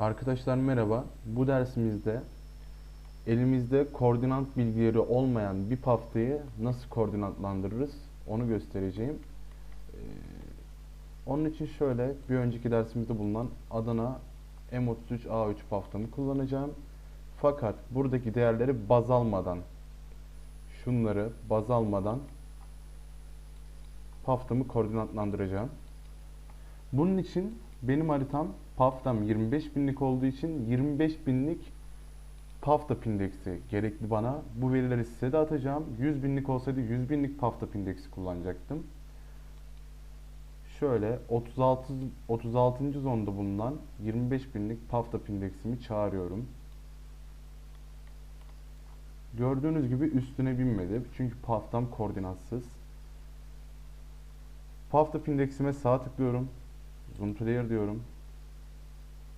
Arkadaşlar merhaba. Bu dersimizde elimizde koordinat bilgileri olmayan bir paftayı nasıl koordinatlandırırız onu göstereceğim. Ee, onun için şöyle bir önceki dersimizde bulunan Adana M33A3 paftamı kullanacağım. Fakat buradaki değerleri baz almadan şunları baz almadan paftamı koordinatlandıracağım. Bunun için benim haritam paftam 25 binlik olduğu için 25 binlik paftap indeksi gerekli bana. Bu verileri size de atacağım. 100 binlik olsaydı 100 binlik paftap indeksi kullanacaktım. Şöyle 36 36. zonda bulunan 25 binlik paftap indeksimi çağırıyorum. Gördüğünüz gibi üstüne binmedi. Çünkü paftam koordinatsız. Paftap indeksime sağ tıklıyorum. Zoom to layer diyorum.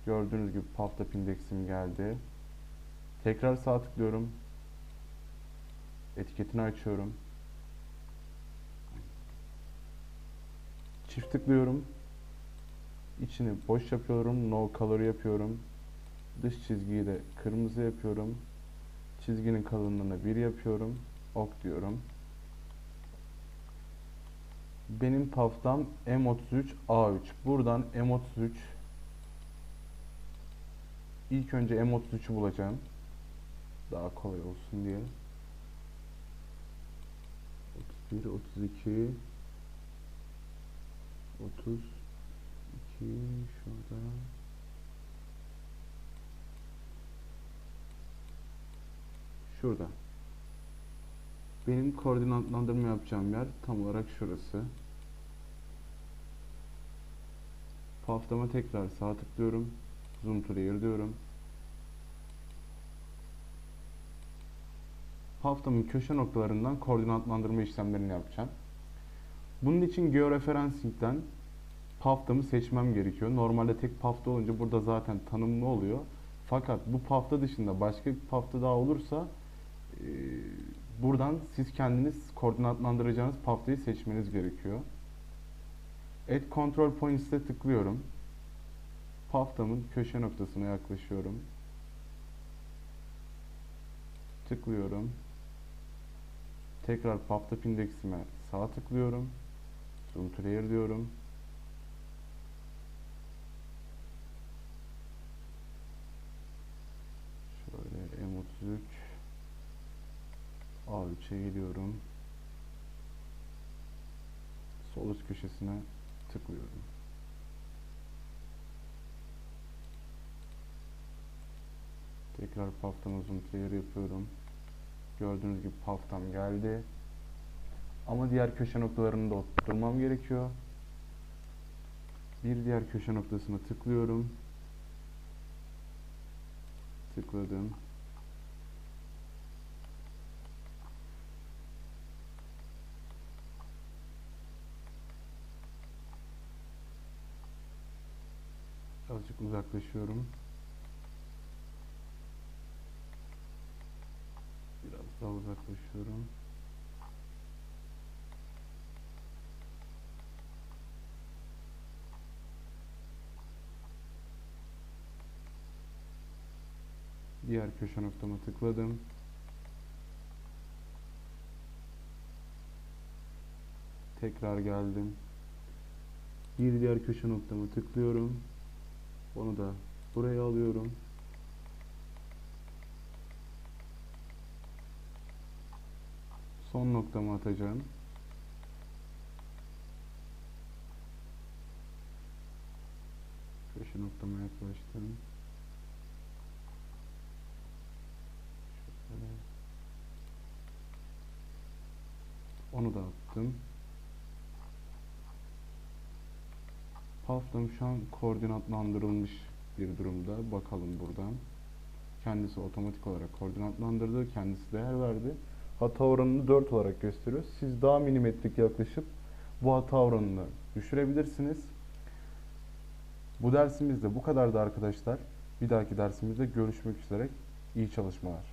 Gördüğünüz gibi paftap indeksim geldi. Tekrar sağ tıklıyorum. Etiketini açıyorum. Çift tıklıyorum. İçini boş yapıyorum. No color yapıyorum. Dış çizgiyi de kırmızı yapıyorum. Çizginin kalınlığını 1 yapıyorum. Ok diyorum. Benim paftam M33 A3. Buradan M33 ilk önce M33'ü bulacağım. Daha kolay olsun diye. 31, 32 32 şurada Şurada. Benim koordinatlandırma yapacağım yer tam olarak şurası. Paftama tekrar sağ tıklıyorum. Zoom to layer diyorum. Paftamın köşe noktalarından koordinatlandırma işlemlerini yapacağım. Bunun için georeferencing'den paftamı seçmem gerekiyor. Normalde tek pafta olunca burada zaten tanımlı oluyor. Fakat bu pafta dışında başka bir pafta daha olursa buradan siz kendiniz koordinatlandıracağınız paftayı seçmeniz gerekiyor. Add Control Points'e tıklıyorum. Paftamın köşe noktasına yaklaşıyorum. Tıklıyorum. Tekrar paftap indeksime sağ tıklıyorum. Zoom to layer diyorum. Şöyle M33 A3'e geliyorum. Sol üst köşesine tıklıyorum. Tekrar paftan uzun player yapıyorum. Gördüğünüz gibi paftam geldi. Ama diğer köşe noktalarını da oturtmam gerekiyor. Bir diğer köşe noktasına tıklıyorum. Tıkladım. Azıcık uzaklaşıyorum. Biraz daha uzaklaşıyorum. Diğer köşe noktama tıkladım. Tekrar geldim. Bir diğer köşe noktama tıklıyorum. Onu da buraya alıyorum. Son noktamı atacağım. Köşe noktama yaklaştım. Onu da attım. Paftam şu an koordinatlandırılmış bir durumda. Bakalım buradan. Kendisi otomatik olarak koordinatlandırdı. Kendisi değer verdi. Hata oranını 4 olarak gösteriyor. Siz daha milimetrik yaklaşıp bu hata oranını düşürebilirsiniz. Bu dersimizde bu kadardı arkadaşlar. Bir dahaki dersimizde görüşmek üzere. İyi çalışmalar.